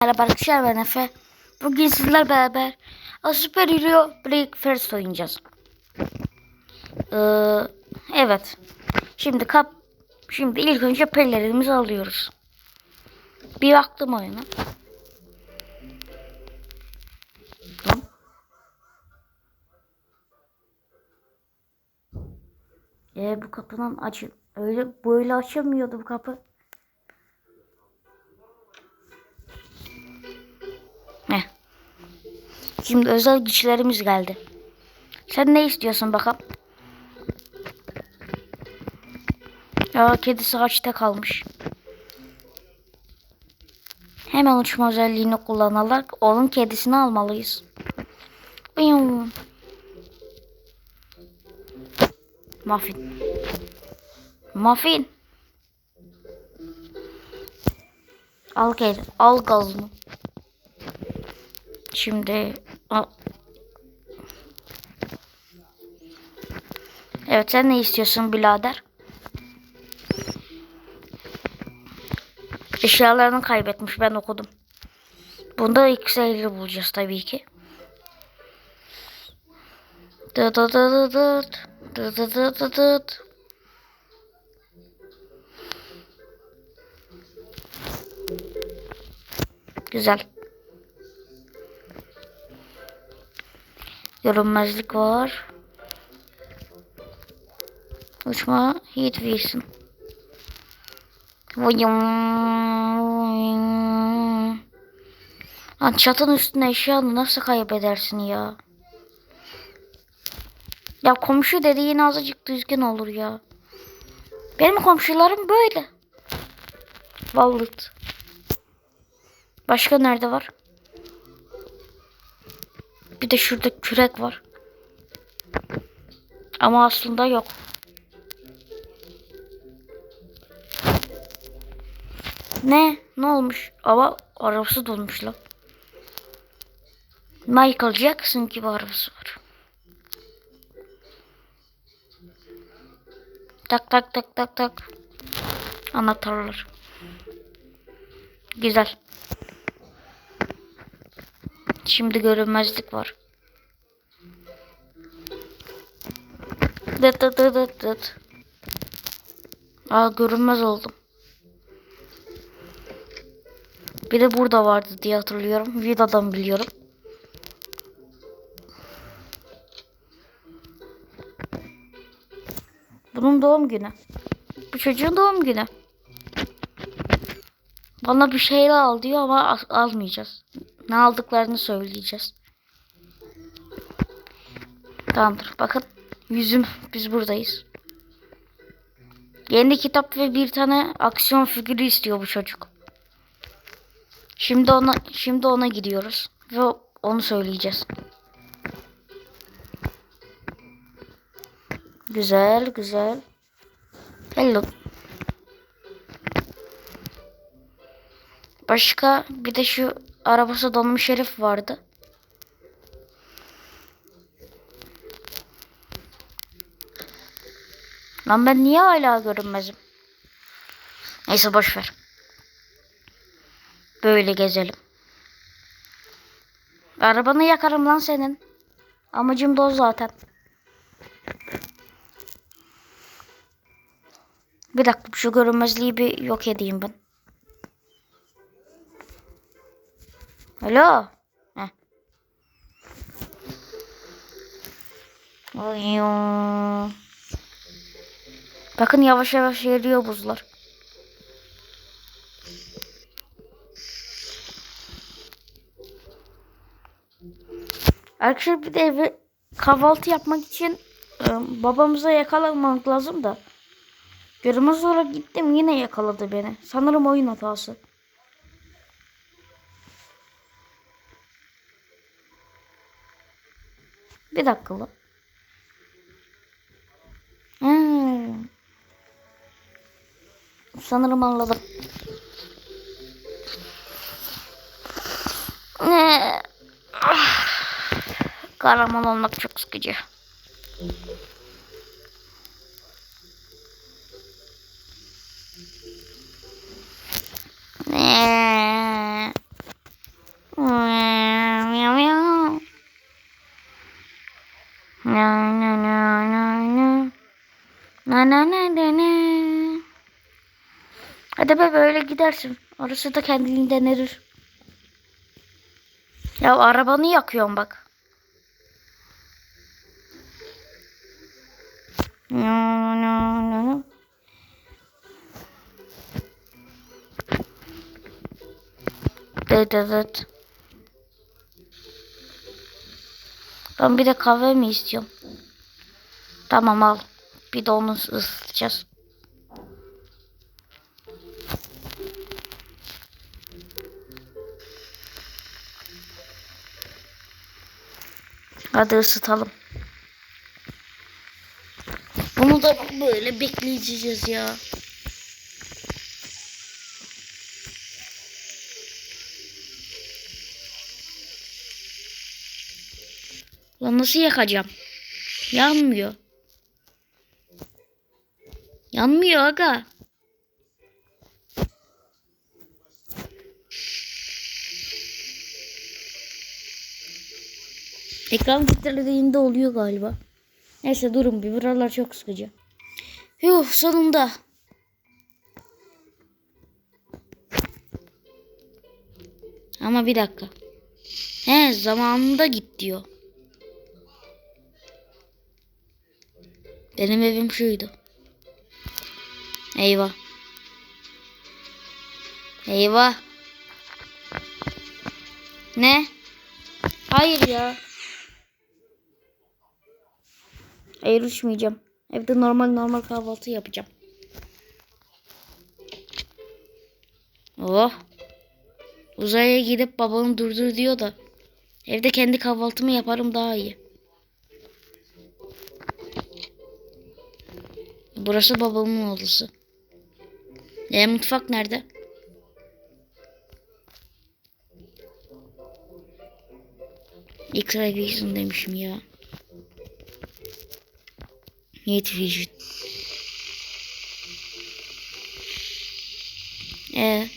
Merhaba arkadaşlar ben Efe. Bugün sizlerle beraber A Super Hero Break First oynayacağız. Ee, evet. Şimdi kap şimdi ilk önce pellerimizi alıyoruz. Bir baktım oyuna. Ee, bu kapının açı öyle böyle açılmıyordu bu kapı. Şimdi özel güçlerimiz geldi. Sen ne istiyorsun bakalım? Ya kedisi ağaçta kalmış. Hemen uçma özelliğini kullanarak onun kedisini almalıyız. Uyum. Muffin. Muffin. Al kedi. Al gazını. Şimdi Evet sen ne istiyorsun birader? Eşyalarını kaybetmiş ben okudum. Bunda X'leri bulacağız tabii ki. Dı dı dı dı dıt. Dı dı dı dı dıt. Güzel. Görünmezlik var. Uçma Wilson. Vıyım. Lan çatının üstüne eşyanı nasıl kaybedersin ya? Ya komşu dediğin azıcık düzgün olur ya. Benim komşularım böyle. Vallahi. Başka nerede var? Bir de şurada kürek var. Ama aslında yok. Ne? Ne olmuş? Ama arabası dolmuş lan. Michael Jackson gibi arabası var. Tak tak tak tak tak. Anahtarlar. Güzel. Şimdi görünmezlik var. Dıt dıt dıt dıt dıt. Aa görünmez oldum. Bir de burada vardı diye hatırlıyorum. Vida'dan biliyorum. Bunun doğum günü. Bu çocuğun doğum günü. Bana bir şeyler al diyor ama al- almayacağız. Ne aldıklarını söyleyeceğiz. Tamamdır. Bakın yüzüm biz buradayız. Yeni kitap ve bir tane aksiyon figürü istiyor bu çocuk. Şimdi ona şimdi ona gidiyoruz ve onu söyleyeceğiz. Güzel, güzel. Hello. Başka bir de şu arabası donmuş herif vardı. Lan ben niye hala görünmezim? Neyse boş ver. Böyle gezelim. Arabanı yakarım lan senin. Amacım da o zaten. Bir dakika şu görünmezliği bir yok edeyim ben. Alo. Oyo. Bakın yavaş yavaş eriyor buzlar. Arkadaşlar bir de eve kahvaltı yapmak için e, babamıza yakalamak lazım da. Görünmez olarak gittim yine yakaladı beni. Sanırım oyun hatası. Bir dakika lan. Hmm. Sanırım anladım. Ah. Kahraman olmak çok sıkıcı. Na na na na na. Hadi be böyle gidersin. Orası da kendiliğinden erir. Ya arabanı yakıyorsun bak. Na, na, na, na. Evet evet. Ben bir de kahve mi istiyorum? Tamam al. Bir onu ısıtacağız. Hadi ısıtalım. Bunu da böyle bekleyeceğiz ya. Lan nasıl yakacağım? Yanmıyor. Yanmıyor aga. Ekran titrediğinde oluyor galiba. Neyse durun bir buralar çok sıkıcı. Yuh sonunda. Ama bir dakika. He zamanında git diyor. Benim evim şuydu. Eyvah. Eyvah. Ne? Hayır ya. Hayır uçmayacağım. Evde normal normal kahvaltı yapacağım. Oh. Uzaya gidip babanı durdur diyor da. Evde kendi kahvaltımı yaparım daha iyi. Burası babamın odası. E mutfak nerede? X-ray demişim ya. Night vision. E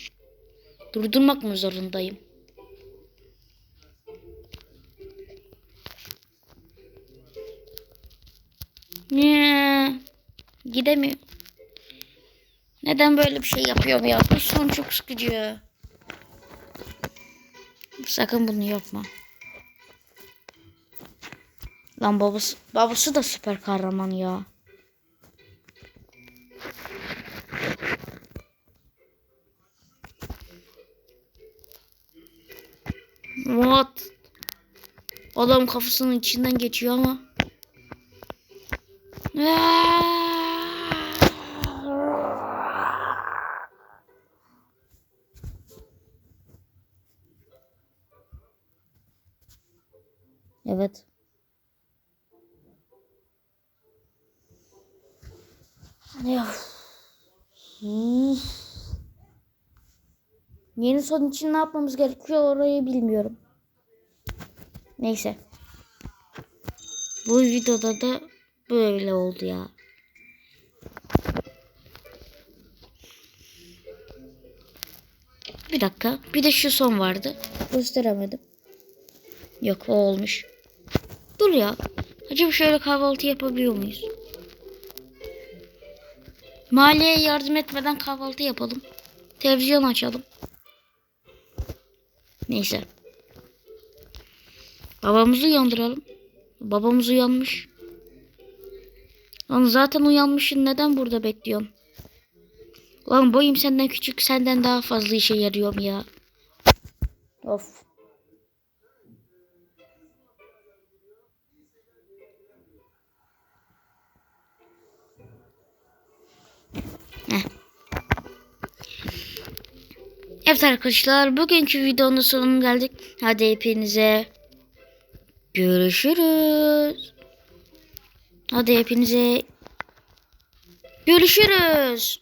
durdurmak mı zorundayım? Ne? Gidemiyorum. Neden böyle bir şey yapıyorum ya? Bu son çok sıkıcı. Sakın bunu yapma. Lan babası, babası da süper kahraman ya. What? Adam kafasının içinden geçiyor ama. Evet. Ya. Hmm. Yeni son için ne yapmamız gerekiyor orayı bilmiyorum. Neyse. Bu videoda da böyle oldu ya. Bir dakika. Bir de şu son vardı. Gösteremedim. Yok o olmuş. Dur ya. Acaba şöyle kahvaltı yapabiliyor muyuz? Mahalleye yardım etmeden kahvaltı yapalım. Televizyon açalım. Neyse. Babamızı uyandıralım. Babamız uyanmış. Lan zaten uyanmışsın. Neden burada bekliyorsun? Lan boyum senden küçük. Senden daha fazla işe yarıyorum ya. Of. Evet arkadaşlar bugünkü videonun sonuna geldik. Hadi hepinize görüşürüz. Hadi hepinize görüşürüz.